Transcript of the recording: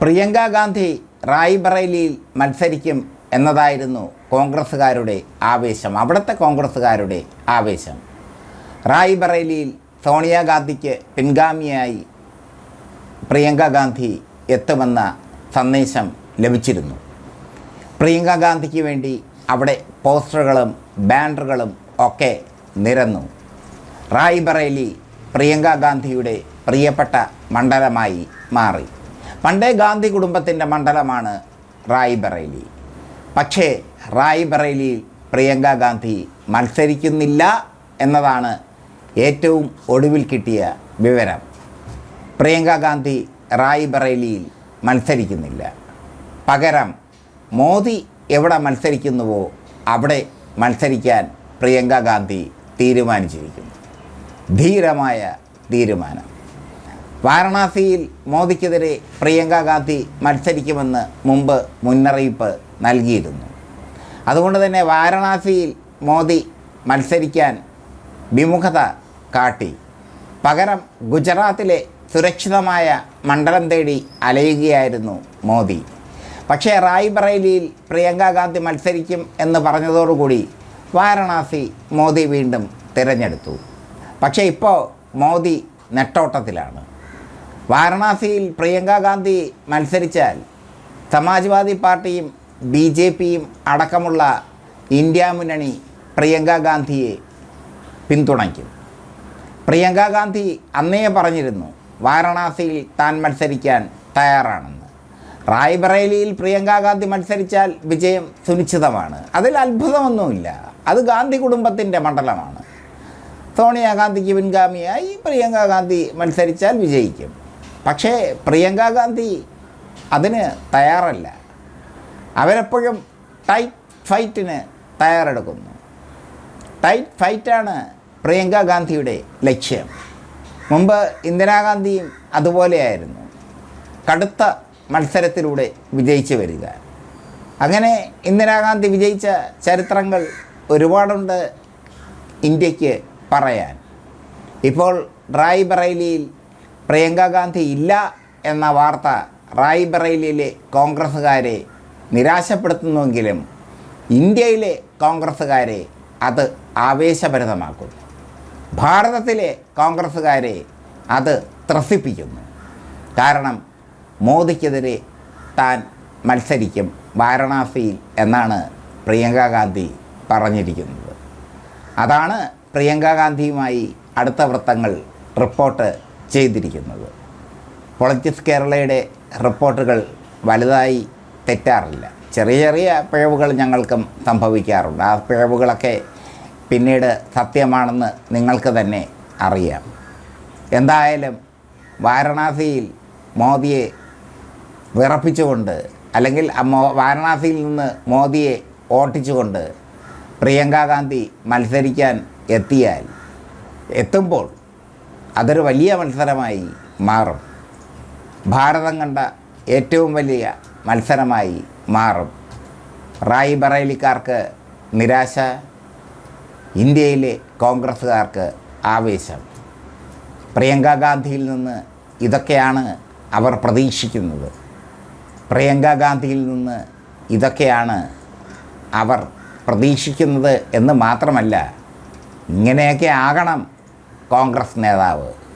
പ്രിയങ്ക ഗാന്ധി റായ്ബറേലിയിൽ മത്സരിക്കും എന്നതായിരുന്നു കോൺഗ്രസ്സുകാരുടെ ആവേശം അവിടുത്തെ കോൺഗ്രസ്സുകാരുടെ ആവേശം. റായ്ബറേലിയിൽ സോണിയാഗാന്ധിക്ക് പിൻഗാമിയായി പ്രിയങ്ക ഗാന്ധി എത്തുമെന്ന സന്ദേശം ലഭിച്ചിരുന്നു. പ്രിയങ്ക ഗാന്ധിക്ക് വേണ്ടി അവിടെ പോസ്റ്ററുകളും ബാനറുകളും ഒക്കെ നിരന്നു. റായ്ബറേലി പ്രിയങ്ക ഗാന്ധിയുടെ പ്രിയപ്പെട്ട മണ്ഡലമായി മാറി. പണ്ടേ ഗാന്ധി കുടുംബത്തിന്റെ മണ്ഡലമാണ് റായ്ബറേലി. പക്ഷേ റായ്ബറേലിയിൽ പ്രിയങ്ക ഗാന്ധി മത്സരിക്കുന്നില്ല എന്നതാണ് ഏറ്റവും ഒടുവിൽ കിട്ടിയ വിവരം. പ്രിയങ്ക ഗാന്ധി റായ്ബറേലിയിൽ മത്സരിക്കുന്നില്ല. പകരം മോദി എവിടെ മത്സരിക്കുന്നുവോ അവിടെ മത്സരിക്കാൻ പ്രിയങ്ക ഗാന്ധി തീരുമാനിച്ചിരിക്കുന്നു. ധീരമായ തീരുമാനം. വാരണാസിയിൽ മോദിക്കെതിരെ പ്രിയങ്ക ഗാന്ധി മത്സരിക്കുമെന്ന് മുമ്പ് മുന്നറിയിപ്പ് നൽകിയിരുന്നു. അതുകൊണ്ട് തന്നെ വാരണാസിയിൽ മോദി മത്സരിക്കാൻ വിമുഖത കാട്ടി. പകരം ഗുജറാത്തിലെ സുരക്ഷിതമായ മണ്ഡലം തേടി അലയുകയായിരുന്നു മോദി. പക്ഷേ റായ്ബറേലിയിൽ പ്രിയങ്ക ഗാന്ധി മത്സരിക്കും എന്ന് പറഞ്ഞതോടുകൂടി വാരണാസി മോദി വീണ്ടും തിരഞ്ഞെടുത്തു. പക്ഷേ ഇപ്പോൾ മോദി നെട്ടോട്ടത്തിലാണ്. വാരണാസിയിൽ പ്രിയങ്കാഗാന്ധി മത്സരിച്ചാൽ സമാജ്വാദി പാർട്ടിയും ബി ജെ പിയും അടക്കമുള്ള ഇന്ത്യ മുന്നണി പ്രിയങ്കാഗാന്ധിയെ പിന്തുണയ്ക്കും. പ്രിയങ്ക ഗാന്ധി അന്നേ പറഞ്ഞിരുന്നു വാരണാസിയിൽ താൻ മത്സരിക്കാൻ തയ്യാറാണെന്ന്. റായ്ബറേലിയിൽ പ്രിയങ്കാഗാന്ധി മത്സരിച്ചാൽ വിജയം സുനിശ്ചിതമാണ്. അതിൽ അത്ഭുതമൊന്നുമില്ല. അത് ഗാന്ധി കുടുംബത്തിന്റെ മണ്ഡലമാണ്. സോണിയാഗാന്ധിക്ക് പിൻഗാമിയായി പ്രിയങ്കാഗാന്ധി മത്സരിച്ചാൽ വിജയിക്കും. പക്ഷേ പ്രിയങ്ക ഗാന്ധി അതിന് തയ്യാറല്ല. അവരെപ്പോഴും ടൈറ്റ് ഫൈറ്റിന് തയ്യാറെടുക്കുന്നു. ടൈറ്റ് ഫൈറ്റാണ് പ്രിയങ്ക ഗാന്ധിയുടെ ലക്ഷ്യം. മുമ്പ് ഇന്ദിരാഗാന്ധിയും അതുപോലെയായിരുന്നു. കടുത്ത മത്സരത്തിലൂടെ വിജയിച്ചു വരിക. അങ്ങനെ ഇന്ദിരാഗാന്ധി വിജയിച്ച ചരിത്രങ്ങൾ ഒരുപാടുണ്ട് ഇന്ത്യയ്ക്ക് പറയാൻ. ഇപ്പോൾ റായ്ബറേലിയിൽ പ്രിയങ്ക ഗാന്ധി ഇല്ല എന്ന വാർത്ത റായ്ബറേലിയിലെ കോൺഗ്രസ്സുകാരെ നിരാശപ്പെടുത്തുന്നുവെങ്കിലും ഇന്ത്യയിലെ കോൺഗ്രസ്സുകാരെ അത് ആവേശഭരിതമാക്കുന്നു. ഭാരതത്തിലെ കോൺഗ്രസ്സുകാരെ അത് ത്രസിപ്പിക്കുന്നു. കാരണം മോദിക്കെതിരെ താൻ മത്സരിക്കും വാരണാസിയിൽ എന്നാണ് പ്രിയങ്ക ഗാന്ധി പറഞ്ഞിരിക്കുന്നത്. അതാണ് പ്രിയങ്ക ഗാന്ധിയുമായി അടുത്ത വൃത്തങ്ങൾ റിപ്പോർട്ട് ചെയ്തിരിക്കുന്നത്. പൊളിറ്റിക്സ് കേരളയുടെ റിപ്പോർട്ടുകൾ വലുതായി തെറ്റാറില്ല. ചെറിയ ചെറിയ പിഴവുകൾ ഞങ്ങൾക്കും സംഭവിക്കാറുണ്ട്. ആ പിഴവുകളൊക്കെ പിന്നീട് സത്യമാണെന്ന് നിങ്ങൾക്ക് തന്നെ അറിയാം. എന്തായാലും വാരണാസിയിൽ മോദിയെ വിറപ്പിച്ചുകൊണ്ട് അല്ലെങ്കിൽ വാരണാസിയിൽ നിന്ന് മോദിയെ ഓട്ടിച്ചുകൊണ്ട് പ്രിയങ്ക ഗാന്ധി മത്സരിക്കാൻ എത്തിയാൽ എത്തുമ്പോൾ അതൊരു വലിയ മത്സരമായി മാറും. ഭാരതം കണ്ട ഏറ്റവും വലിയ മത്സരമായി മാറും. റായ് ബറേലിക്കാർക്ക് നിരാശ ഇന്ത്യയിലെ കോൺഗ്രസ്സുകാർക്ക് ആവേശം. പ്രിയങ്ക ഗാന്ധിയിൽ നിന്ന് ഇതൊക്കെയാണ് അവർ പ്രതീക്ഷിക്കുന്നത്. പ്രിയങ്ക ഗാന്ധിയിൽ നിന്ന് ഇതൊക്കെയാണ് അവർ പ്രതീക്ഷിക്കുന്നത് എന്ന് മാത്രമല്ല ഇങ്ങനെയൊക്കെ ആകണം കോൺഗ്രസ് നേതാവ്.